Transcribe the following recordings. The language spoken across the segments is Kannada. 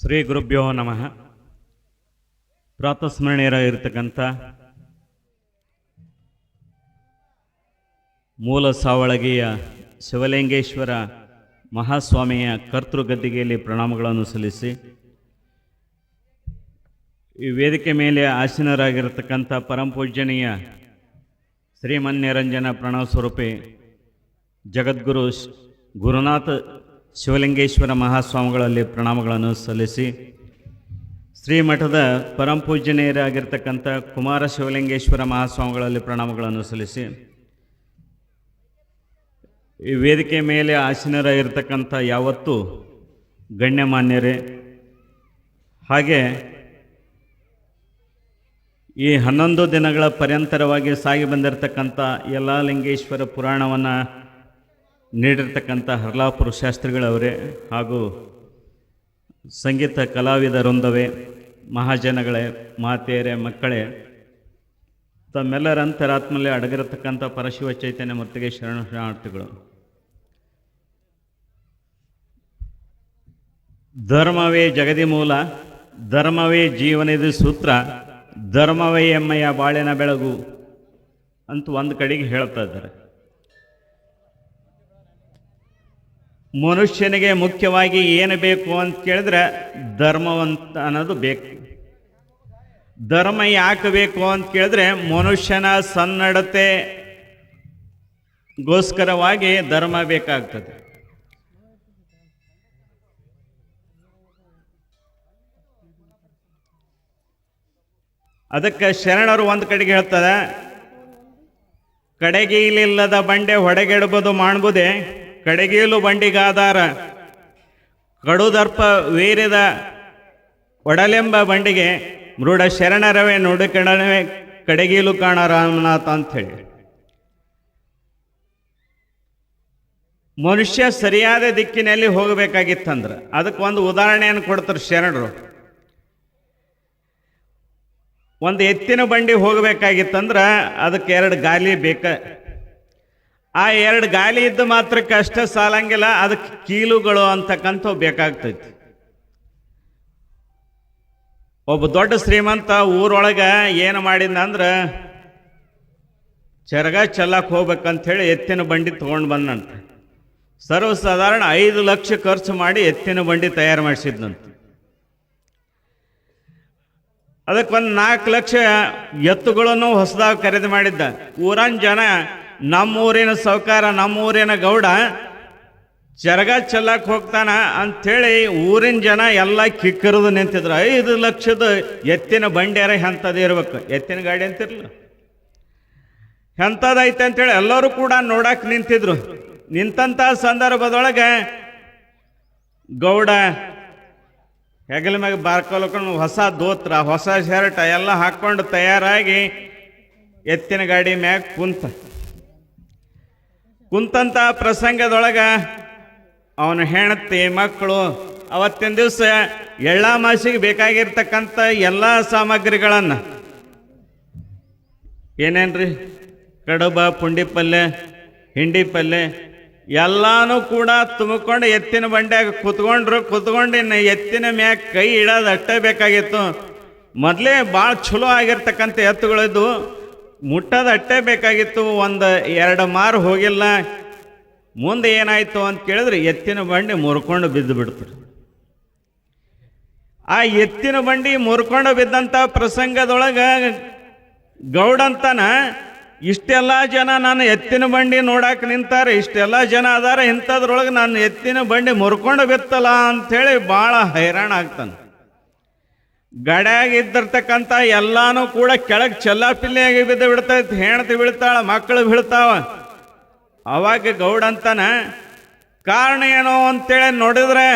ಶ್ರೀ ಗುರುಭ್ಯೋ ನಮಃ. ಪ್ರಾತಸ್ಮರಣೀಯರಾಗಿರ್ತಕ್ಕಂಥ ಮೂಲ ಸಾವಳಗಿಯ ಶಿವಲಿಂಗೇಶ್ವರ ಮಹಾಸ್ವಾಮಿಯ ಕರ್ತೃಗದ್ದಿಗೆಯಲ್ಲಿ ಪ್ರಣಾಮಗಳನ್ನು ಸಲ್ಲಿಸಿ, ಈ ವೇದಿಕೆ ಮೇಲೆ ಆಸೀನರಾಗಿರತಕ್ಕಂಥ ಪರಮಪೂಜ್ಯನೀಯ ಶ್ರೀಮನ್ಯರಂಜನ ಪ್ರಣವ ಸ್ವರೂಪಿ ಜಗದ್ಗುರು ಗುರುನಾಥ ಶಿವಲಿಂಗೇಶ್ವರ ಮಹಾಸ್ವಾಮಿಗಳಲ್ಲಿ ಪ್ರಣಾಮಗಳನ್ನು ಸಲ್ಲಿಸಿ ಶ್ರೀಮಠದ ಪರಂಪೂಜನೀಯರಾಗಿರ್ತಕ್ಕಂಥ ಕುಮಾರ ಶಿವಲಿಂಗೇಶ್ವರ ಮಹಾಸ್ವಾಮಿಗಳಲ್ಲಿ ಪ್ರಣಾಮಗಳನ್ನು ಸಲ್ಲಿಸಿ ಈ ವೇದಿಕೆ ಮೇಲೆ ಆಸೀನರಾಗಿರ್ತಕ್ಕಂಥ ಯಾವತ್ತೂ ಗಣ್ಯಮಾನ್ಯರೇ, ಹಾಗೆ ಈ ಹನ್ನೊಂದು ದಿನಗಳ ಪರ್ಯಂತರವಾಗಿ ಸಾಗಿ ಬಂದಿರತಕ್ಕಂಥ ಎಲ್ಲ ಲಿಂಗೇಶ್ವರ ಪುರಾಣವನ್ನು ನೀಡಿರ್ತಕ್ಕಂಥ ಹರ್ಲಾಪುರ ಶಾಸ್ತ್ರಿಗಳವರೇ ಹಾಗೂ ಸಂಗೀತ ಕಲಾವಿದರೊಂದವೇ, ಮಹಾಜನಗಳೇ, ಮಾತೆಯರೇ, ಮಕ್ಕಳೇ, ತಮ್ಮೆಲ್ಲರ ಅಂತರಾತ್ಮಲ್ಲಿ ಅಡಗಿರತಕ್ಕಂಥ ಪರಶಿವ ಚೈತನ್ಯ ಮೂರ್ತಿಗೆ ಶರಣ ಶರಣಾರ್ಥಿಗಳು. ಧರ್ಮವೇ ಜಗದಿ ಮೂಲ ಧರ್ಮವೇ ಜೀವನದ ಸೂತ್ರ, ಧರ್ಮವೇ ಎಮ್ಮಯ್ಯ ಬಾಳಿನ ಬೆಳಗು ಅಂತ ಒಂದು ಕಡೆಗೆ ಹೇಳ್ತಾ ಇದ್ದಾರೆ. ಮನುಷ್ಯನಿಗೆ ಮುಖ್ಯವಾಗಿ ಏನು ಬೇಕು ಅಂತ ಕೇಳಿದ್ರೆ ಧರ್ಮವಂತ ಅನ್ನೋದು ಬೇಕು. ಧರ್ಮ ಯಾಕೆ ಬೇಕು ಅಂತ ಕೇಳಿದ್ರೆ ಮನುಷ್ಯನ ಸನ್ನಡತೆ ಗೋಸ್ಕರವಾಗಿ ಧರ್ಮ ಬೇಕಾಗ್ತದೆ. ಅದಕ್ಕೆ ಶರಣರು ಒಂದು ಕಡೆಗೆ ಹೇಳ್ತಾರೆ ಇಲ್ಲಿಲ್ಲದ ಬಂಡೆ ಹೊಡೆಗೆಡಬಹುದು ಮಾಡ್ಬೋದೆ? ಕಡೆಗೀಲು ಬಂಡಿಗಾದಾರ. ಕಡುದರ್ಪ ವೀರ್ಯದ ಒಡಲೆಂಬ ಬಂಡಿಗೆ ಮೃಡ ಶರಣರವೇ ನುಡುಕಣವೇ ಕಡೆಗೀಲು ಕಾಣ ರಾಮನಾಥ ಅಂಥೇಳಿ. ಮನುಷ್ಯ ಸರಿಯಾದ ದಿಕ್ಕಿನಲ್ಲಿ ಹೋಗಬೇಕಾಗಿತ್ತಂದ್ರೆ. ಅದಕ್ಕೆ ಒಂದು ಉದಾಹರಣೆಯನ್ನು ಕೊಡ್ತಾರೆ ಶರಣರು. ಒಂದು ಎತ್ತಿನ ಬಂಡಿ ಹೋಗಬೇಕಾಗಿತ್ತಂದ್ರೆ ಅದಕ್ಕೆ ಎರಡು ಗಾಲಿ ಬೇಕ ಆ ಎರಡು ಗಾಲಿ ಇದ್ದು ಮಾತ್ರ ಅಷ್ಟೇ ಸಾಲಂಗಿಲ್ಲ, ಅದಕ್ಕೆ ಕೀಲುಗಳು ಅಂತಕ್ಕಂಥವು ಬೇಕಾಗ್ತೈತಿ. ಒಬ್ಬ ದೊಡ್ಡ ಶ್ರೀಮಂತ ಊರೊಳಗೆ ಏನು ಮಾಡಿದ್ನಂದ್ರೆ, ಚರಗ ಚೆಲ್ಲಕ್ಕೆ ಹೋಗ್ಬೇಕಂಥೇಳಿ ಎತ್ತಿನ ಬಂಡಿ ತೊಗೊಂಡು ಬಂದಂತೆ ಸರ್ವಸಾಧಾರಣ ಐದು ಲಕ್ಷ ಖರ್ಚು ಮಾಡಿ ಎತ್ತಿನ ಬಂಡಿ ತಯಾರು ಮಾಡಿಸಿದ್ನಂತೆ. ಅದಕ್ಕೆ ಒಂದು ನಾಲ್ಕು ಲಕ್ಷ ಎತ್ತುಗಳನ್ನು ಹೊಸದಾಗಿ ಖರೀದಿ ಮಾಡಿದ್ದ. ಊರನ್ ಜನ ನಮ್ಮೂರಿನ ಸೌಕಾರ ನಮ್ಮೂರಿನ ಗೌಡ ಜರಗ ಚೆಲ್ಲಕ್ಕೆ ಹೋಗ್ತಾನ ಅಂಥೇಳಿ ಊರಿನ ಜನ ಎಲ್ಲ ಕಿಕ್ಕಿರೋದು ನಿಂತಿದ್ರು. ಐದು ಲಕ್ಷದ ಎತ್ತಿನ ಬಂಡ್ಯಾರ ಎಂಥದ್ದು ಇರ್ಬೇಕು. ಎತ್ತಿನ ಗಾಡಿ ಅಂತಿರ್ಲಿಲ್ಲ. ಎಂಥದ್ದೈತೆ ಅಂತೇಳಿ ಎಲ್ಲರೂ ಕೂಡ ನೋಡಕ್ಕೆ ನಿಂತಿದ್ರು. ನಿಂತಂಥ ಸಂದರ್ಭದೊಳಗೆ ಗೌಡ ಹೆಗಲ ಮ್ಯಾಗ ಬಾರ್ಕೊಲ್ಕೊಂಡು ಹೊಸ ದೋತ್ರ, ಹೊಸ ಶರ್ಟ್ ಎಲ್ಲ ಹಾಕ್ಕೊಂಡು ತಯಾರಾಗಿ ಎತ್ತಿನ ಗಾಡಿ ಮ್ಯಾಗ ಕುಂತ ಕುಂತಂತ ಪ್ರಸಂಗದೊಳಗ ಅವನ ಹೆಣತಿ ಮಕ್ಕಳು ಅವತ್ತಿನ ದಿವಸ ಎಳ್ಳ ಮಾಸಿಗೆ ಬೇಕಾಗಿರ್ತಕ್ಕಂಥ ಎಲ್ಲ ಸಾಮಗ್ರಿಗಳನ್ನು ಏನೇನ್ರಿ? ಕಡುಬ, ಪುಂಡಿ ಪಲ್ಯ ಹಿಂಡಿ ಪಲ್ಯ ಎಲ್ಲಾನು ಕೂಡ ತುಂಬಿಕೊಂಡು ಎತ್ತಿನ ಬಂಡ್ಯಾಗ ಕುತ್ಕೊಂಡ್ರು, ಕುತ್ಕೊಂಡು ಇನ್ನು ಎತ್ತಿನ ಮ್ಯಾಗ ಕೈ ಇಡೋದು ಅಷ್ಟೇ ಬೇಕಾಗಿತ್ತು. ಮೊದಲೇ ಭಾಳ ಚಲೋ ಆಗಿರ್ತಕ್ಕಂಥ ಎತ್ತುಗಳಿದ್ದು ಮುಟ್ಟೋದು ಅಟ್ಟೆ ಬೇಕಾಗಿತ್ತು, ಒಂದು ಎರಡು ಮಾರು ಹೋಗಿಲ್ಲ. ಮುಂದೆ ಏನಾಯಿತು ಅಂತ ಕೇಳಿದ್ರೆ ಎತ್ತಿನ ಬಂಡಿ ಮುರ್ಕೊಂಡು ಬಿದ್ದು ಬಿಡ್ತಾರೆ ಆ ಎತ್ತಿನ ಬಂಡಿ ಮುರ್ಕೊಂಡು ಬಿದ್ದಂಥ ಪ್ರಸಂಗದೊಳಗೆ ಗೌಡಂತನ, ಇಷ್ಟೆಲ್ಲ ಜನ ನಾನು ಎತ್ತಿನ ಬಂಡಿ ನೋಡಕ್ಕೆ ನಿಂತಾರೆ, ಇಷ್ಟೆಲ್ಲ ಜನ ಅದಾರ, ಇಂಥದ್ರೊಳಗೆ ನಾನು ಎತ್ತಿನ ಬಂಡಿ ಮುರ್ಕೊಂಡು ಬಿತ್ತಲ್ಲ ಅಂಥೇಳಿ ಭಾಳ ಹೈರಾಣ ಆಗ್ತಾನೆ. ಗಡ್ಯಾಗ ಇದ್ದಿರ್ತಕ್ಕಂಥ ಎಲ್ಲಾನು ಕೂಡ ಕೆಳಗೆ ಚೆಲ್ಲಾಪಿಲ್ಲಿಯಾಗಿ ಬಿದ್ದು ಬಿಡ್ತೈತಿ ಹೆಣ್ತಿ ಬೀಳ್ತಾಳ ಮಕ್ಕಳು ಬೀಳ್ತಾವ. ಅವಾಗ ಗೌಡ ಅಂತಾನೆ, ಕಾರಣ ಏನು ಅಂತೇಳಿ ನೋಡಿದ್ರೆ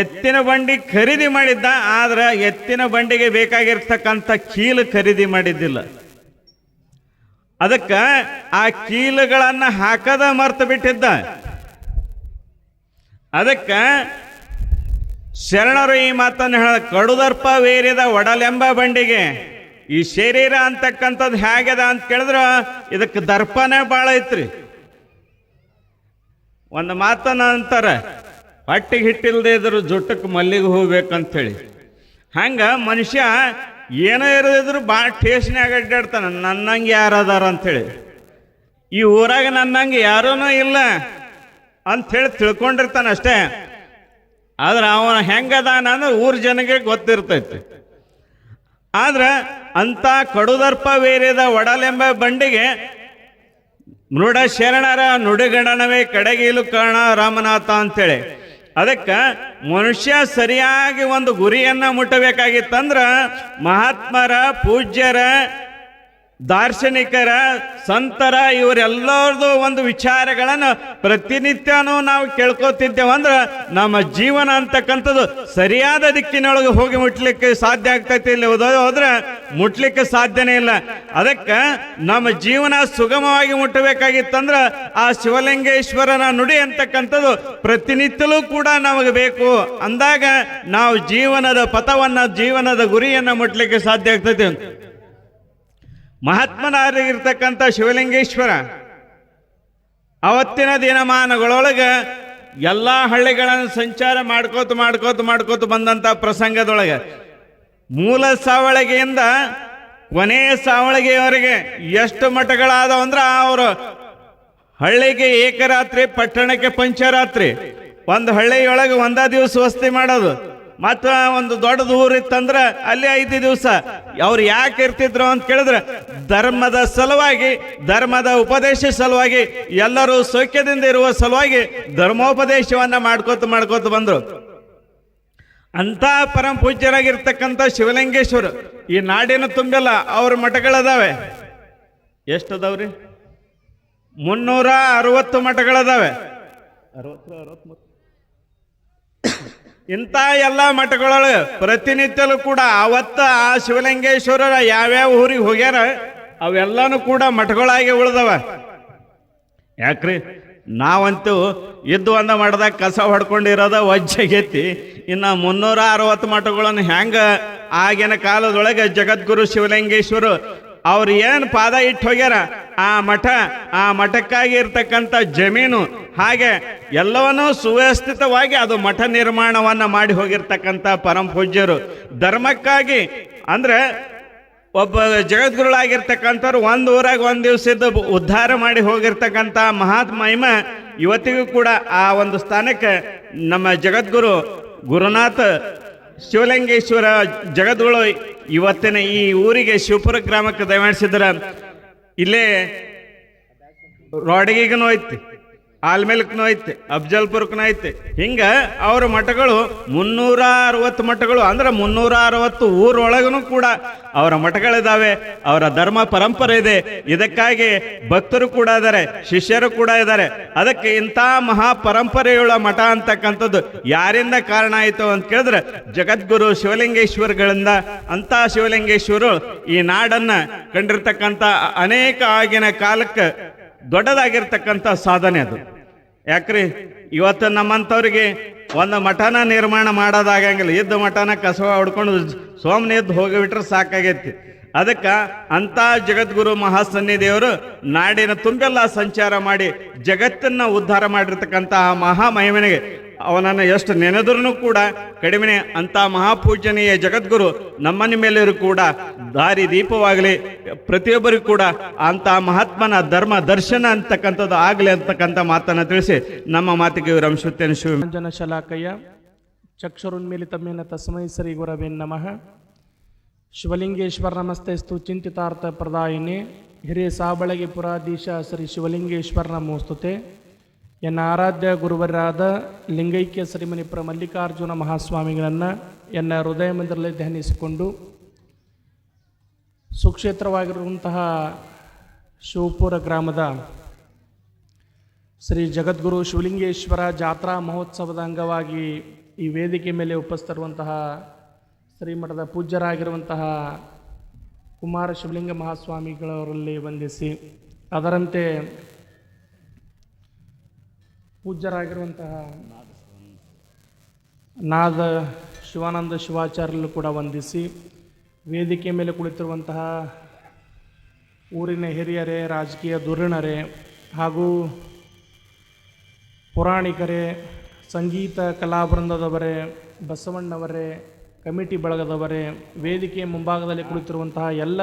ಎತ್ತಿನ ಬಂಡಿ ಖರೀದಿ ಮಾಡಿದ್ದ, ಆದ್ರೆ ಎತ್ತಿನ ಬಂಡಿಗೆ ಬೇಕಾಗಿರ್ತಕ್ಕಂಥ ಕೀಲು ಖರೀದಿ ಮಾಡಿದ್ದಿಲ್ಲ. ಅದಕ್ಕೆ ಆ ಕೀಲುಗಳನ್ನು ಹಾಕದ ಮರ್ತು ಬಿಟ್ಟಿದ್ದ. ಅದಕ್ಕೆ ಶರಣರು ಈ ಮಾತನ್ನು ಹೇಳ ಕಡುದರ್ಪ ವೇರಿದ ಒಡಲೆಂಬ ಬಂಡಿಗೆ. ಈ ಶರೀರ ಅಂತಕ್ಕಂಥದ್ದು ಹೇಗದ ಅಂತ ಕೇಳಿದ್ರೆ ಇದಕ್ಕೆ ದರ್ಪನೇ ಭಾಳ ಐತ್ರಿ. ಒಂದು ಮಾತನ್ನ ಅಂತಾರೆ ಹೊಟ್ಟಿಗೆ ಹಿಟ್ಟಿಲ್ದೇ ಇದ್ರು ಜುಟ್ಟಕ್ಕೆ ಮಲ್ಲಿಗೆ ಹೋಗ್ಬೇಕಂತೇಳಿ ಹಂಗೆ ಮನುಷ್ಯ ಏನೋ ಇರೋದಿದ್ರು ಭಾಳ ಟೇಸ್ನ್ಯಾಗ ಅಡ್ಡಾಡ್ತಾನೆ, ನನ್ನಂಗೆ ಯಾರು ಅದಾರ? ಅಂಥೇಳಿ. ಈ ಊರಾಗ ನನ್ನಂಗೆ ಯಾರೂ ಇಲ್ಲ ಅಂಥೇಳಿ ತಿಳ್ಕೊಂಡಿರ್ತಾನೆ ಅಷ್ಟೇ. ಆದ್ರೆ ಅವನ ಹೆಂಗದಾನ ಅಂದ್ರೆ ಊರ ಜನಗೆ ಗೊತ್ತಿರ್ತೈತಿ. ಆದ್ರೆ ಅಂಥ ಕಡುದರ್ಪ ವೇರಿದ ಒಡಲೆಂಬ ಬಂಡಿಗೆ ಮೃಡ ಶರಣರ ನುಡಿಗಣನವೇ ಕಡೆಗೀಲು ಕಾಣ ರಾಮನಾಥ ಅಂತೇಳಿ. ಅದಕ್ಕೆ ಮನುಷ್ಯ ಸರಿಯಾಗಿ ಒಂದು ಗುರಿಯನ್ನ ಮುಟ್ಟಬೇಕಾಗಿತ್ತಂದ್ರೆ ಮಹಾತ್ಮರ ಪೂಜ್ಯರ ದಾರ್ಶನಿಕರ ಸಂತರ ಇವರೆಲ್ಲರದು ಒಂದು ವಿಚಾರಗಳನ್ನು ಪ್ರತಿನಿತ್ಯನೂ ನಾವು ಕೇಳ್ಕೊತಿದ್ದೇವಂದ್ರೆ ನಮ್ಮ ಜೀವನ ಅಂತಕ್ಕಂಥದ್ದು ಸರಿಯಾದ ದಿಕ್ಕಿನೊಳಗೆ ಹೋಗಿ ಮುಟ್ಲಿಕ್ಕೆ ಸಾಧ್ಯ ಆಗ್ತೈತಿ ಇಲ್ಲಿ ಹೋದ- ಹೋದ್ರೆ ಮುಟ್ಲಿಕ್ಕೆ ಸಾಧ್ಯನೇ ಇಲ್ಲ. ಅದಕ್ಕೆ ನಮ್ಮ ಜೀವನ ಸುಗಮವಾಗಿ ಮುಟ್ಟಬೇಕಾಗಿತ್ತಂದ್ರೆ ಆ ಶಿವಲಿಂಗೇಶ್ವರನ ನುಡಿ ಅಂತಕ್ಕಂಥದ್ದು ಪ್ರತಿನಿತ್ಯಲೂ ಕೂಡ ನಮಗೆ ಬೇಕು. ಅಂದಾಗ ನಾವು ಜೀವನದ ಪಥವನ್ನು ಜೀವನದ ಗುರಿಯನ್ನು ಮುಟ್ಲಿಕ್ಕೆ ಸಾಧ್ಯ ಆಗ್ತೈತಿ ಮಹಾತ್ಮನಾಗಿರ್ತಕ್ಕಂಥ ಶಿವಲಿಂಗೇಶ್ವರ, ಅವತ್ತಿನ ದಿನಮಾನಗಳೊಳಗೆ ಎಲ್ಲ ಹಳ್ಳಿಗಳನ್ನು ಸಂಚಾರ ಮಾಡ್ಕೋತ ಮಾಡ್ಕೋತ ಮಾಡ್ಕೋತ ಬಂದಂಥ ಪ್ರಸಂಗದೊಳಗೆ ಮೂಲ ಸಾವಳಿಗೆಯಿಂದ ಕೊನೆಯ ಸಾವಳಿಗೆಯವರೆಗೆ ಎಷ್ಟು ಮಠಗಳಾದವು ಅಂದ್ರೆ ಅವರು ಹಳ್ಳಿಗೆ ಏಕರಾತ್ರಿ, ಪಟ್ಟಣಕ್ಕೆ ಪಂಚರಾತ್ರಿ, ಒಂದು ಹಳ್ಳಿಯೊಳಗೆ ಒಂದ ದಿವಸ ವಸ್ತಿ ಮಾಡೋದು, ಮತ್ತು ಒಂದು ದೊಡ್ಡದು ಊರಿತ್ತಂದ್ರೆ ಅಲ್ಲಿ ಐದು ದಿವಸ. ಅವ್ರು ಯಾಕೆ ಇರ್ತಿದ್ರು ಅಂತ ಕೇಳಿದ್ರೆ ಧರ್ಮದ ಸಲುವಾಗಿ, ಧರ್ಮದ ಉಪದೇಶ ಸಲುವಾಗಿ, ಎಲ್ಲರೂ ಸೌಖ್ಯದಿಂದ ಇರುವ ಸಲುವಾಗಿ ಧರ್ಮೋಪದೇಶವನ್ನ ಮಾಡ್ಕೋತ ಮಾಡ್ಕೋತ ಬಂದ್ರು. ಅಂತ ಪರಮ ಪೂಜ್ಯರಾಗಿರ್ತಕ್ಕಂಥ ಶಿವಲಿಂಗೇಶ್ವರ ಈ ನಾಡಿನ ತುಂಬೆಲ್ಲ, ಅವ್ರ ಮಠಗಳದಾವೆ. ಎಷ್ಟು ಅದಾವ್ರಿ ಮುನ್ನೂರ ಅರವತ್ತು ಮಠಗಳದಾವೆ. ಅರವತ್ತು ಇಂಥ ಎಲ್ಲ ಮಠಗಳೊಳಗೆ ಪ್ರತಿನಿತ್ಯಲೂ ಕೂಡ ಅವತ್ತ ಆ ಶಿವಲಿಂಗೇಶ್ವರ ಯಾವ್ಯಾವ ಊರಿಗೆ ಹೋಗ್ಯಾರ ಅವೆಲ್ಲನೂ ಕೂಡ ಮಠಗಳಾಗಿ ಉಳಿದವ. ಯಾಕ್ರಿ? ನಾವಂತೂ ಇದ್ದು ಒಂದ ಮಠದಾಗ ಕಸ ಹೊಡ್ಕೊಂಡಿರೋದ ವಜ್ಜೆಗೆತ್ತಿ ಇನ್ನು ಮುನ್ನೂರ ಅರವತ್ತು ಮಠಗಳನ್ನು ಹೆಂಗೆ ಆಗಿನ ಕಾಲದೊಳಗೆ ಜಗದ್ಗುರು ಶಿವಲಿಂಗೇಶ್ವರು ಅವ್ರು ಏನು ಪಾದ ಇಟ್ಟು ಹೋಗ್ಯಾರ? ಆ ಮಠ, ಆ ಮಠಕ್ಕಾಗಿ ಇರ್ತಕ್ಕಂಥ ಜಮೀನು, ಹಾಗೆ ಎಲ್ಲವನ್ನೂ ಸುವ್ಯವಸ್ಥಿತವಾಗಿ ಅದು ಮಠ ನಿರ್ಮಾಣವನ್ನ ಮಾಡಿ ಹೋಗಿರ್ತಕ್ಕಂಥ ಪರಮ ಪೂಜ್ಯರು ಧರ್ಮಕ್ಕಾಗಿ ಅಂದ್ರೆ ಒಬ್ಬ ಜಗದ್ಗುರುಳಾಗಿರ್ತಕ್ಕಂಥವ್ರು ಒಂದು ಊರಾಗ ಒಂದು ದಿವಸದ ಉದ್ಧಾರ ಮಾಡಿ ಹೋಗಿರ್ತಕ್ಕಂಥ ಮಹಾತ್ಮ ಮಹಿಮ ಇವತ್ತಿಗೂ ಕೂಡ ಆ ಒಂದು ಸ್ಥಾನಕ್ಕೆ ನಮ್ಮ ಜಗದ್ಗುರು ಗುರುನಾಥ ಶಿವಲಿಂಗೇಶ್ವರ ಜಗದ್ಗುರು ಇವತ್ತಿನ ಈ ಊರಿಗೆ ಶಿವಪುರ ಗ್ರಾಮಕ್ಕೆ ದಯಮಾಡಿಸಿದ್ರ ಇಲ್ಲೇ ರೋಡಗಿಗೂ ಐತಿ ಆಲ್ಮೇಲ್ಕ್ನೂ ಐತೆ, ಅಫ್ಜಲ್ಪುರ್ಕ್ನೂ ಐತೆ. ಹಿಂಗ ಅವ್ರ ಮಠಗಳು ಮುನ್ನೂರ ಅರವತ್ತು ಮಠಗಳು, ಅಂದ್ರೆ ಮುನ್ನೂರ ಅರವತ್ತು ಊರೊಳಗೂ ಕೂಡ ಅವರ ಮಠಗಳಿದಾವೆ, ಅವರ ಧರ್ಮ ಪರಂಪರೆ ಇದೆ. ಇದಕ್ಕಾಗಿ ಭಕ್ತರು ಕೂಡ ಇದ್ದಾರೆ ಶಿಷ್ಯರು ಕೂಡ ಇದ್ದಾರೆ ಅದಕ್ಕೆ ಇಂಥ ಮಹಾ ಪರಂಪರೆಯುಳ್ಳ ಮಠ ಅಂತಕ್ಕಂಥದ್ದು ಯಾರಿಂದ ಕಾರಣ ಆಯಿತು ಅಂತ ಕೇಳಿದ್ರೆ, ಜಗದ್ಗುರು ಶಿವಲಿಂಗೇಶ್ವರಗಳಿಂದ ಅಂತ ಶಿವಲಿಂಗೇಶ್ವರು ಈ ನಾಡನ್ನ ಕಂಡಿರ್ತಕ್ಕಂಥ ಅನೇಕ ಆಗಿನ ಕಾಲಕ್ಕೆ ದೊಡ್ಡದಾಗಿರ್ತಕ್ಕಂಥ ಸಾಧನೆ ಅದು. ಯಾಕ್ರಿ? ಇವತ್ತು ನಮ್ಮಂಥವ್ರಿಗೆ ಒಂದು ಮಠನ ನಿರ್ಮಾಣ ಮಾಡೋದಾಗಂಗಿಲ್ಲ. ಇದ್ದ ಮಠನ ಕಸವ ಹೊಡ್ಕೊಂಡು ಸೋಮನೆ ಎದ್ದು ಹೋಗಿಬಿಟ್ರೆ ಸಾಕಾಗೈತಿ. ಅದಕ್ಕೆ ಅಂಥ ಜಗದ್ಗುರು ಮಹಾಸನ್ನಿಧಿಯವರು ನಾಡಿನ ತುಂಬೆಲ್ಲ ಸಂಚಾರ ಮಾಡಿ ಜಗತ್ತನ್ನ ಉದ್ಧಾರ ಮಾಡಿರ್ತಕ್ಕಂತಹ ಮಹಾಮಹಿಮನಿಗೆ ಅವನನ್ನು ಎಷ್ಟು ನೆನೆದ್ರೂ ಕೂಡ ಕಡಿಮೆ ಅಂತ ಮಹಾಪೂಜನೀಯ ಜಗದ್ಗುರು ನಮ್ಮನ ಮೇಲೆಯೂ ಕೂಡ ದಾರಿ ದೀಪವಾಗಲಿ ಪ್ರತಿಯೊಬ್ಬರಿಗೂ ಕೂಡ ಅಂತ ಮಹಾತ್ಮನ ಧರ್ಮ ದರ್ಶನ ಅಂತಕ್ಕಂಥದ್ದು ಆಗಲಿ ಅಂತಕ್ಕಂಥ ಮಾತನ್ನು ತಿಳಿಸಿ ನಮ್ಮ ಮಾತಿಗೆ ವಿರಮಿಸುತ್ತೇನೆ ಶಿವ. ಅಂಜನ ಶಲಾಕಯ್ಯ ಚಕ್ಷುರುನ್ಮಿಲಿತಮೇನ ತಸ್ಮೈ ಶ್ರೀ ಗುರವೇ ನಮಃ. ಶಿವಲಿಂಗೇಶ್ವರ ನಮಸ್ತೆಸ್ತು ಚಿಂತಿತಾರ್ಥ ಪ್ರದಾಯಿನಿ. ಹಿರಿಯ ಸಾಬಳಗಿ ಪುರಾಧೀಶ ಶ್ರೀ ಶಿವಲಿಂಗೇಶ್ವರ ನಮೋಸ್ತುತೆ ಎನ್ನ ಆರಾಧ್ಯ ಗುರುವರಾದ ಲಿಂಗೈಕ್ಯ ಶ್ರೀಮನಿಪುರ ಮಲ್ಲಿಕಾರ್ಜುನ ಮಹಾಸ್ವಾಮಿಗಳನ್ನು ಎನ್ನ ಹೃದಯ ಮಂದಿರದಲ್ಲಿ ಧ್ಯಾನಿಸಿಕೊಂಡು ಸುಕ್ಷೇತ್ರವಾಗಿರುವಂತಹ ಶಿವಪುರ ಗ್ರಾಮದ ಶ್ರೀ ಜಗದ್ಗುರು ಶಿವಲಿಂಗೇಶ್ವರ ಜಾತ್ರಾ ಮಹೋತ್ಸವದ ಅಂಗವಾಗಿ ಈ ವೇದಿಕೆ ಮೇಲೆ ಉಪಸ್ಥಿರುವಂತಹ ಶ್ರೀಮಠದ ಪೂಜ್ಯರಾಗಿರುವಂತಹ ಕುಮಾರ ಶಿವಲಿಂಗ ಮಹಾಸ್ವಾಮಿಗಳವರಲ್ಲಿ ವಂದಿಸಿ ಅದರಂತೆ ಪೂಜ್ಯರಾಗಿರುವಂತಹ ನಾದ ಶಿವಾನಂದ ಶಿವಾಚಾರ್ಯರು ಕೂಡ ವಂದಿಸಿ ವೇದಿಕೆ ಮೇಲೆ ಕುಳಿತಿರುವಂತಹ ಊರಿನ ಹಿರಿಯರೇ, ರಾಜಕೀಯ ಧುರೀಣರೇ ಹಾಗೂ ಪುರಾಣಿಕರೇ, ಸಂಗೀತ ಕಲಾಬೃಂದದವರೇ ಬಸವಣ್ಣವರೇ, ಕಮಿಟಿ ಬಳಗದವರೇ ವೇದಿಕೆ ಮುಂಭಾಗದಲ್ಲಿ ಕುಳಿತಿರುವಂತಹ ಎಲ್ಲ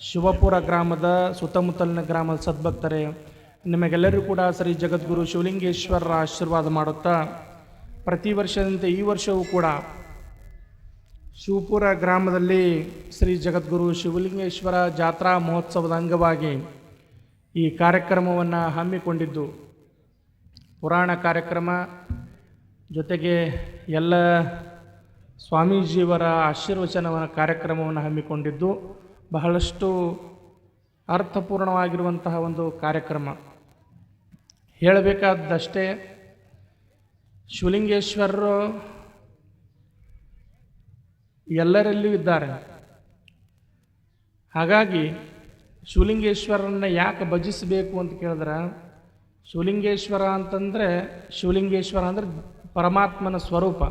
ಶಿವಪುರ ಗ್ರಾಮದ ಸುತ್ತಮುತ್ತಲಿನ ಗ್ರಾಮದ ಸದ್ಭಕ್ತರೇ ನಿಮಗೆಲ್ಲರಿಗೂ ಕೂಡ ಶ್ರೀ ಜಗದ್ಗುರು ಶಿವಲಿಂಗೇಶ್ವರರ ಆಶೀರ್ವಾದ ಮಾಡುತ್ತಾ, ಪ್ರತಿ ವರ್ಷದಂತೆ ಈ ವರ್ಷವೂ ಕೂಡ ಶಿವಪುರ ಗ್ರಾಮದಲ್ಲಿ ಶ್ರೀ ಜಗದ್ಗುರು ಶಿವಲಿಂಗೇಶ್ವರ ಜಾತ್ರಾ ಮಹೋತ್ಸವದ ಅಂಗವಾಗಿ ಈ ಕಾರ್ಯಕ್ರಮವನ್ನು ಹಮ್ಮಿಕೊಂಡಿದ್ದು. ಪುರಾಣ ಕಾರ್ಯಕ್ರಮ ಜೊತೆಗೆ ಎಲ್ಲ ಸ್ವಾಮೀಜಿಯವರ ಆಶೀರ್ವಚನವನ ಕಾರ್ಯಕ್ರಮವನ್ನು ಹಮ್ಮಿಕೊಂಡಿದ್ದು. ಬಹಳಷ್ಟು ಅರ್ಥಪೂರ್ಣವಾಗಿರುವಂತಹ ಒಂದು ಕಾರ್ಯಕ್ರಮ. ಹೇಳಬೇಕಾದಷ್ಟೇ, ಶಿವಲಿಂಗೇಶ್ವರರು ಎಲ್ಲರಲ್ಲಿಯೂ ಇದ್ದಾರೆ. ಹಾಗಾಗಿ ಶಿವಲಿಂಗೇಶ್ವರನ್ನ ಯಾಕೆ ಭಜಿಸಬೇಕು ಅಂತ ಕೇಳಿದ್ರೆ, ಶಿವಲಿಂಗೇಶ್ವರ ಅಂತಂದರೆ ಶಿವಲಿಂಗೇಶ್ವರ ಅಂದರೆ ಪರಮಾತ್ಮನ ಸ್ವರೂಪ.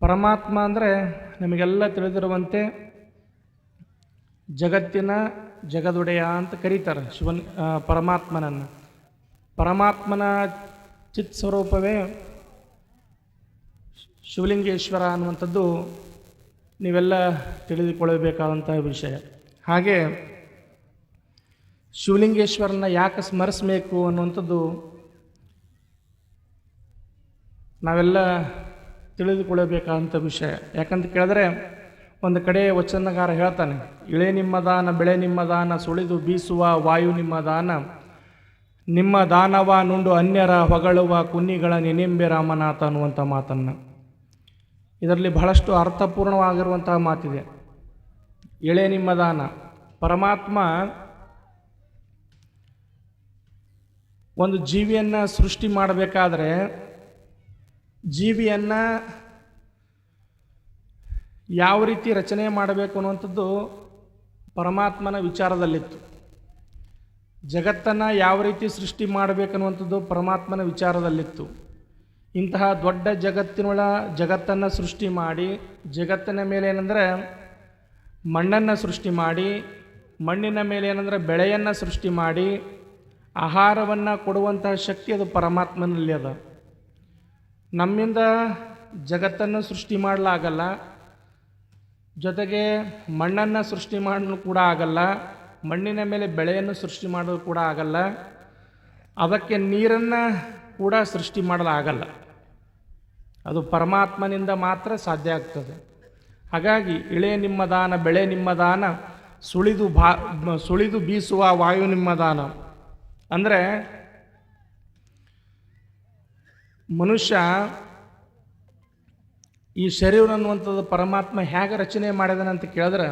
ಪರಮಾತ್ಮ ಅಂದರೆ ನಮಗೆಲ್ಲ ತಿಳಿದಿರುವಂತೆ ಜಗತ್ತಿನ ಜಗದೊಡೆಯ ಅಂತ ಕರೀತಾರೆ ಶಿವನ್ ಪರಮಾತ್ಮನನ್ನು. ಪರಮಾತ್ಮನ ಚಿತ್ ಸ್ವರೂಪವೇ ಶಿವಲಿಂಗೇಶ್ವರ ಅನ್ನುವಂಥದ್ದು ನೀವೆಲ್ಲ ತಿಳಿದುಕೊಳ್ಳಬೇಕಾದಂಥ ವಿಷಯ. ಹಾಗೆ ಶಿವಲಿಂಗೇಶ್ವರನ ಯಾಕೆ ಸ್ಮರಿಸಬೇಕು ಅನ್ನುವಂಥದ್ದು ನಾವೆಲ್ಲ ತಿಳಿದುಕೊಳ್ಳಬೇಕಾದಂಥ ವಿಷಯ. ಯಾಕಂತ ಕೇಳಿದ್ರೆ ಒಂದು ಕಡೆ ವಚನಗಾರ ಹೇಳ್ತಾನೆ, ಇಳೆ ನಿಮ್ಮ ದಾನ, ಬೆಳೆ ನಿಮ್ಮ ದಾನ, ಸುಳಿದು ಬೀಸುವ ವಾಯು ನಿಮ್ಮ ದಾನ. ನಿಮ್ಮ ದಾನವ ನುಂಡು ಅನ್ಯರ ಹೊಗಳುವ ಕುನ್ನಿಗಳ ನೆನೆಂಬೆ ರಾಮನಾಥ ಅನ್ನುವಂಥ ಮಾತನ್ನು. ಇದರಲ್ಲಿ ಬಹಳಷ್ಟು ಅರ್ಥಪೂರ್ಣವಾಗಿರುವಂತಹ ಮಾತಿದೆ. ಎಳೆ ನಿಮ್ಮ ದಾನ, ಪರಮಾತ್ಮ ಒಂದು ಜೀವಿಯನ್ನು ಸೃಷ್ಟಿ ಮಾಡಬೇಕಾದ್ರೆ ಜೀವಿಯನ್ನು ಯಾವ ರೀತಿ ರಚನೆ ಮಾಡಬೇಕು ಅನ್ನುವಂಥದ್ದು ಪರಮಾತ್ಮನ ವಿಚಾರದಲ್ಲಿತ್ತು. ಜಗತ್ತನ್ನು ಯಾವ ರೀತಿ ಸೃಷ್ಟಿ ಮಾಡಬೇಕನ್ನುವಂಥದ್ದು ಪರಮಾತ್ಮನ ವಿಚಾರದಲ್ಲಿತ್ತು. ಇಂತಹ ದೊಡ್ಡ ಜಗತ್ತಿನೊಳ ಜಗತ್ತನ್ನು ಸೃಷ್ಟಿ ಮಾಡಿ, ಜಗತ್ತಿನ ಮೇಲೆ ಏನಂದರೆ ಮಣ್ಣನ್ನು ಸೃಷ್ಟಿ ಮಾಡಿ, ಮಣ್ಣಿನ ಮೇಲೆ ಏನಂದರೆ ಬೆಳೆಯನ್ನು ಸೃಷ್ಟಿ ಮಾಡಿ, ಆಹಾರವನ್ನು ಕೊಡುವಂತಹ ಶಕ್ತಿ ಅದು ಪರಮಾತ್ಮನಲ್ಲಿ ಅದ. ನಮ್ಮಿಂದ ಜಗತ್ತನ್ನು ಸೃಷ್ಟಿ ಮಾಡಲಾಗಲ್ಲ ಜೊತೆಗೆ ಮಣ್ಣನ್ನು ಸೃಷ್ಟಿ ಮಾಡಲು ಕೂಡ ಆಗಲ್ಲ, ಮಣ್ಣಿನ ಮೇಲೆ ಬೆಳೆಯನ್ನು ಸೃಷ್ಟಿ ಮಾಡಲು ಕೂಡ ಆಗಲ್ಲ, ಅದಕ್ಕೆ ನೀರನ್ನು ಕೂಡ ಸೃಷ್ಟಿ ಮಾಡಲಾಗಲ್ಲ. ಅದು ಪರಮಾತ್ಮನಿಂದ ಮಾತ್ರ ಸಾಧ್ಯ ಆಗ್ತದೆ. ಹಾಗಾಗಿ ಇಳೆ ನಿಮ್ಮ ದಾನ, ಬೆಳೆ ನಿಮ್ಮ ದಾನ, ಸುಳಿದು ಭಾ, ಸುಳಿದು ಬೀಸುವ ವಾಯು ನಿಮ್ಮ ದಾನ. ಅಂದರೆ ಮನುಷ್ಯ ಈ ಶರೀರ ಅನ್ನುವಂಥದ್ದು ಪರಮಾತ್ಮ ಹೇಗೆ ರಚನೆ ಮಾಡಿದನಂತ ಕೇಳಿದ್ರೆ,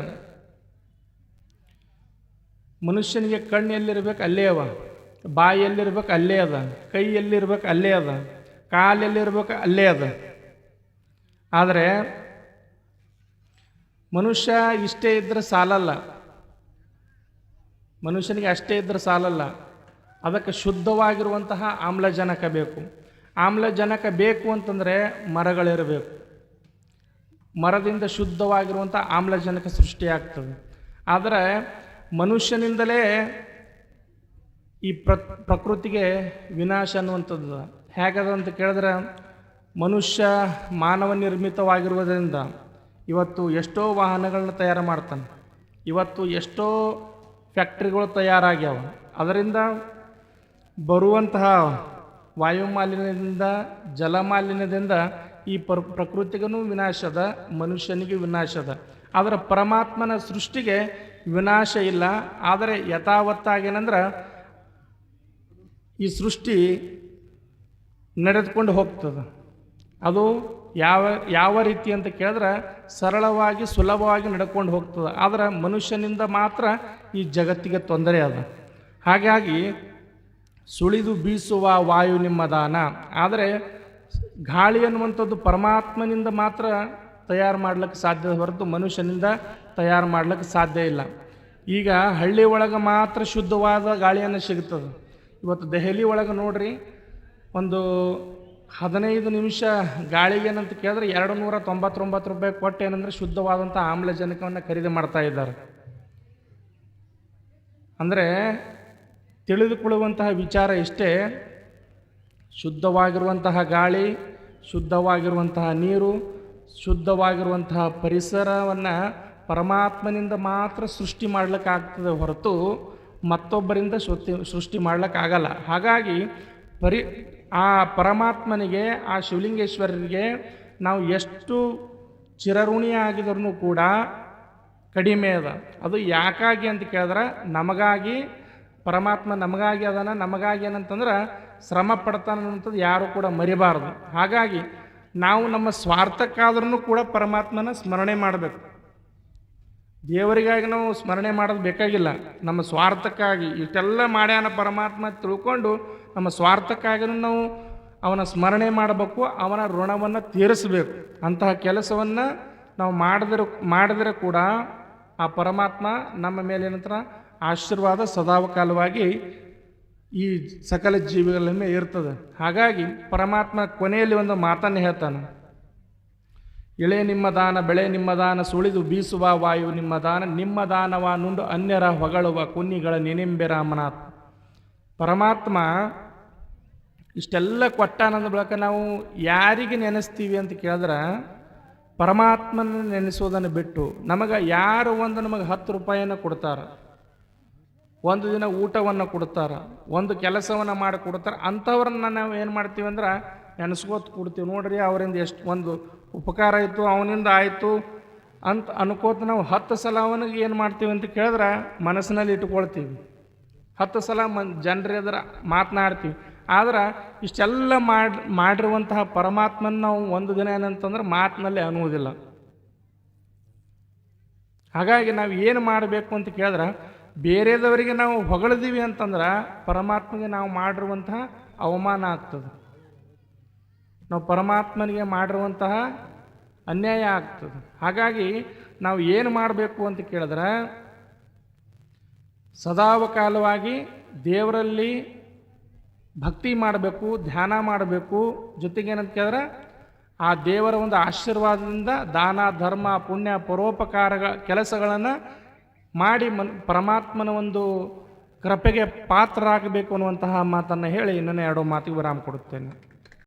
ಮನುಷ್ಯನಿಗೆ ಕಣ್ಣು ಎಲ್ಲಿರ್ಬೇಕು ಅಲ್ಲೇ ಅವ ಬಾಯಿ ಎಲ್ಲಿರ್ಬೇಕು ಅಲ್ಲೇ ಅದ ಕೈ ಎಲ್ಲಿರ್ಬೇಕು ಅಲ್ಲೇ ಅದ ಕಾಲು ಎಲ್ಲಿರ್ಬೇಕು ಅಲ್ಲೇ ಅದ. ಆದರೆ ಮನುಷ್ಯ ಇಷ್ಟೇ ಇದ್ದರೆ ಸಾಲಲ್ಲ, ಮನುಷ್ಯನಿಗೆ ಅಷ್ಟೇ ಇದ್ದರೆ ಸಾಲಲ್ಲ, ಅದಕ್ಕೆ ಶುದ್ಧವಾಗಿರುವಂತಹ ಆಮ್ಲಜನಕ ಬೇಕು. ಆಮ್ಲಜನಕ ಬೇಕು ಅಂತಂದರೆ ಮರಗಳಿರಬೇಕು. ಮರದಿಂದ ಶುದ್ಧವಾಗಿರುವಂಥ ಆಮ್ಲಜನಕ ಸೃಷ್ಟಿಯಾಗ್ತದೆ. ಆದರೆ ಮನುಷ್ಯನಿಂದಲೇ ಈ ಪ್ರ, ಪ್ರಕೃತಿಗೆ ವಿನಾಶ ಅನ್ನುವಂಥದ್ದು. ಹೇಗದ ಅಂತ ಕೇಳಿದ್ರೆ ಮನುಷ್ಯ ಮಾನವ ನಿರ್ಮಿತವಾಗಿರುವುದರಿಂದ ಇವತ್ತು ಎಷ್ಟೋ ವಾಹನಗಳನ್ನ ತಯಾರು ಮಾಡ್ತಾನೆ. ಇವತ್ತು ಎಷ್ಟೋ ಫ್ಯಾಕ್ಟ್ರಿಗಳು ತಯಾರಾಗ್ಯಾವ. ಅದರಿಂದ ಬರುವಂತಹ ವಾಯು ಮಾಲಿನ್ಯದಿಂದ ಜಲ ಮಾಲಿನ್ಯದಿಂದ ಈ ಪರ್ ಪ್ರಕೃತಿಗೂ ವಿನಾಶದ, ಮನುಷ್ಯನಿಗೆ ಅದ ಆದರೆ ಪರಮಾತ್ಮನ ಸೃಷ್ಟಿಗೆ ವಿನಾಶ ಇಲ್ಲ. ಆದರೆ ಯಥಾವತ್ತಾಗೇನಂದ್ರೆ ಈ ಸೃಷ್ಟಿ ನಡೆದುಕೊಂಡು ಹೋಗ್ತದೆ. ಅದು ಯಾವ ಯಾವ ರೀತಿ ಅಂತ ಕೇಳಿದ್ರೆ ಸರಳವಾಗಿ, ಸುಲಭವಾಗಿ ನಡ್ಕೊಂಡು ಹೋಗ್ತದೆ. ಆದರೆ ಮನುಷ್ಯನಿಂದ ಮಾತ್ರ ಈ ಜಗತ್ತಿಗೆ ತೊಂದರೆ ಅದ. ಹಾಗಾಗಿ ಸುಳಿದು ಬೀಸುವ ವಾಯು ನಿಮ್ಮ ದಾನ. ಆದರೆ ಗಾಳಿ ಅನ್ನುವಂಥದ್ದು ಪರಮಾತ್ಮನಿಂದ ಮಾತ್ರ ತಯಾರು ಮಾಡ್ಲಿಕ್ಕೆ ಸಾಧ್ಯ ಹೊರತು ಮನುಷ್ಯನಿಂದ ತಯಾರು ಮಾಡ್ಲಿಕ್ಕೆ ಸಾಧ್ಯ ಇಲ್ಲ. ಈಗ ಹಳ್ಳಿ ಒಳಗೆ ಮಾತ್ರ ಶುದ್ಧವಾದ ಗಾಳಿಯನ್ನು ಸಿಗ್ತದೆ. ಇವತ್ತು ದೆಹಲಿ ಒಳಗೆ ನೋಡ್ರಿ, ಒಂದು ಹದಿನೈದು ನಿಮಿಷ ಗಾಳಿಗೆ ಏನಂತ ಕೇಳಿದ್ರೆ ಎರಡು ನೂರ ತೊಂಬತ್ತೊಂಬತ್ತು ರೂಪಾಯಿ ಕೊಟ್ಟು ಏನಂದ್ರೆ ಶುದ್ಧವಾದಂಥ ಆಮ್ಲಜನಕವನ್ನು ಖರೀದಿ ಮಾಡ್ತಾ ಇದ್ದಾರೆ. ಅಂದರೆ ತಿಳಿದುಕೊಳ್ಳುವಂತಹ ವಿಚಾರ ಇಷ್ಟೇ. ಶುದ್ಧವಾಗಿರುವಂತಹ ಗಾಳಿ, ಶುದ್ಧವಾಗಿರುವಂತಹ ನೀರು, ಶುದ್ಧವಾಗಿರುವಂತಹ ಪರಿಸರವನ್ನು ಪರಮಾತ್ಮನಿಂದ ಮಾತ್ರ ಸೃಷ್ಟಿ ಮಾಡ್ಲಿಕ್ಕಾಗ್ತದೆ ಹೊರತು ಮತ್ತೊಬ್ಬರಿಂದ ಸೃಷ್ಟಿ ಸೃಷ್ಟಿ ಮಾಡ್ಲಿಕ್ಕಾಗಲ್ಲ. ಹಾಗಾಗಿ ಪರಿ, ಆ ಪರಮಾತ್ಮನಿಗೆ, ಆ ಶಿವಲಿಂಗೇಶ್ವರರಿಗೆ ನಾವು ಎಷ್ಟು ಚಿರಋಣಿಯಾಗಿದ್ರೂ ಕೂಡ ಕಡಿಮೆ ಅದ. ಅದು ಯಾಕಾಗಿ ಅಂತ ಕೇಳಿದ್ರೆ, ನಮಗಾಗಿ, ಪರಮಾತ್ಮ ನಮಗಾಗಿ ಅದನ, ನಮಗಾಗಿ ಏನಂತಂದ್ರೆ ಶ್ರಮ ಪಡ್ತಾನೆ ಅನ್ನೋಂಥದ್ದು ಯಾರು ಕೂಡ ಮರಿಬಾರದು. ಹಾಗಾಗಿ ನಾವು ನಮ್ಮ ಸ್ವಾರ್ಥಕ್ಕಾದ್ರೂ ಕೂಡ ಪರಮಾತ್ಮನ ಸ್ಮರಣೆ ಮಾಡಬೇಕು. ದೇವರಿಗಾಗಿ ನಾವು ಸ್ಮರಣೆ ಮಾಡೋದು ಬೇಕಾಗಿಲ್ಲ. ನಮ್ಮ ಸ್ವಾರ್ಥಕ್ಕಾಗಿ ಇಷ್ಟೆಲ್ಲ ಮಾಡ್ಯಾನ ಪರಮಾತ್ಮ ತಿಳ್ಕೊಂಡು ನಮ್ಮ ಸ್ವಾರ್ಥಕ್ಕಾಗಿ ನಾವು ಅವನ ಸ್ಮರಣೆ ಮಾಡಬೇಕು, ಅವನ ಋಣವನ್ನು ತೀರಿಸಬೇಕು. ಅಂತಹ ಕೆಲಸವನ್ನು ನಾವು ಮಾಡಿದ್ರೆ ಮಾಡಿದ್ರೆ ಕೂಡ ಆ ಪರಮಾತ್ಮ ನಮ್ಮ ಮೇಲೆ ಏನಂತರ ಆಶೀರ್ವಾದ ಸದಾಕಾಲವಾಗಿ ಈ ಸಕಲ ಜೀವಿಗಳ ಮೇಲೆ ಇರ್ತದೆ ಹಾಗಾಗಿ ಪರಮಾತ್ಮ ಕೊನೆಯಲ್ಲಿ ಒಂದು ಮಾತನ್ನು ಹೇಳ್ತಾನೆ. ಎಳೆ ನಿಮ್ಮ ದಾನ, ಬೆಳೆ ನಿಮ್ಮ ದಾನ, ಸುಳಿದು ಬೀಸುವ ವಾಯು ನಿಮ್ಮ ದಾನ, ನಿಮ್ಮ ದಾನವ ನುಂಡು ಅನ್ಯರ ಹೊಗಳುವ ಕುನ್ನಿಗಳ ನೆನೆಂಬೆ ರಾಮನಾಥ್. ಪರಮಾತ್ಮ ಇಷ್ಟೆಲ್ಲ ಕೊಟ್ಟಾನಂದ ಬಳಿಕ ನಾವು ಯಾರಿಗೆ ನೆನೆಸ್ತೀವಿ ಅಂತ ಕೇಳಿದ್ರೆ ಪರಮಾತ್ಮನ ನೆನೆಸೋದನ್ನು ಬಿಟ್ಟು ನಮಗೆ ಯಾರು ಒಂದು ನಮಗೆ ಹತ್ತು ರೂಪಾಯಿಯನ್ನು ಕೊಡ್ತಾರೆ. ಒಂದು ದಿನ ಊಟವನ್ನು ಕೊಡ್ತಾರೆ, ಒಂದು ಕೆಲಸವನ್ನು ಮಾಡಿ ಕೊಡ್ತಾರೆ, ಅಂಥವ್ರನ್ನ ನಾವು ಏನು ಮಾಡ್ತೀವಿ ಅಂದ್ರೆ ನೆನೆಸ್ಕೋತ ಕೊಡ್ತೀವಿ. ನೋಡ್ರಿ ಅವರಿಂದ ಎಷ್ಟು ಒಂದು ಉಪಕಾರ ಆಯಿತು, ಅವನಿಂದ ಆಯಿತು ಅಂತ ಅನ್ಕೋತ ನಾವು ಹತ್ತು ಸಲ ಅವನಿಗೆ ಏನು ಮಾಡ್ತೀವಿ ಅಂತ ಕೇಳಿದ್ರೆ ಮನಸ್ಸಿನಲ್ಲಿ ಇಟ್ಕೊಳ್ತೀವಿ. ಹತ್ತು ಸಲ ಮನ್ ಜನರ ಎದುರ ಮಾತನಾಡ್ತೀವಿ. ಆದ್ರೆ ಇಷ್ಟೆಲ್ಲ ಮಾಡಿ ಮಾಡಿರುವಂತಹ ಪರಮಾತ್ಮನ ನಾವು ಒಂದು ದಿನ ಏನಂತಂದ್ರೆ ಮಾತಿನಲ್ಲಿ ಅನ್ನುವುದಿಲ್ಲ ಹಾಗಾಗಿ ನಾವು ಏನು ಮಾಡಬೇಕು ಅಂತ ಕೇಳಿದ್ರೆ ಬೇರೆದವರಿಗೆ ನಾವು ಹೊಗಳಿದೀವಿ ಅಂತಂದ್ರೆ ಪರಮಾತ್ಮಗೆ ನಾವು ಮಾಡಿರುವಂತಹ ಅವಮಾನ ಆಗ್ತದೆ. ನಾವು ಪರಮಾತ್ಮನಿಗೆ ಮಾಡಿರುವಂತಹ ಅನ್ಯಾಯ ಆಗ್ತದೆ. ಹಾಗಾಗಿ ನಾವು ಏನು ಮಾಡಬೇಕು ಅಂತ ಕೇಳಿದ್ರೆ, ಸದಾವಕಾಲವಾಗಿ ದೇವರಲ್ಲಿ ಭಕ್ತಿ ಮಾಡಬೇಕು, ಧ್ಯಾನ ಮಾಡಬೇಕು. ಜೊತೆಗೆ ಏನಂತ ಕೇಳಿದ್ರೆ, ಆ ದೇವರ ಒಂದು ಆಶೀರ್ವಾದದಿಂದ ದಾನ, ಧರ್ಮ, ಪುಣ್ಯ, ಪರೋಪಕಾರಗಳ ಕೆಲಸಗಳನ್ನು ಮಾಡಿ ಮನ್ ಪರಮಾತ್ಮನ ಒಂದು ಕೃಪೆಗೆ ಪಾತ್ರರಾಗಬೇಕು ಅನ್ನುವಂತಹ ಮಾತನ್ನು ಹೇಳಿ ಇನ್ನೊಂದು ಎರಡು ಮಾತಿಗೆ ವಿರಾಮ ಕೊಡುತ್ತೇನೆ.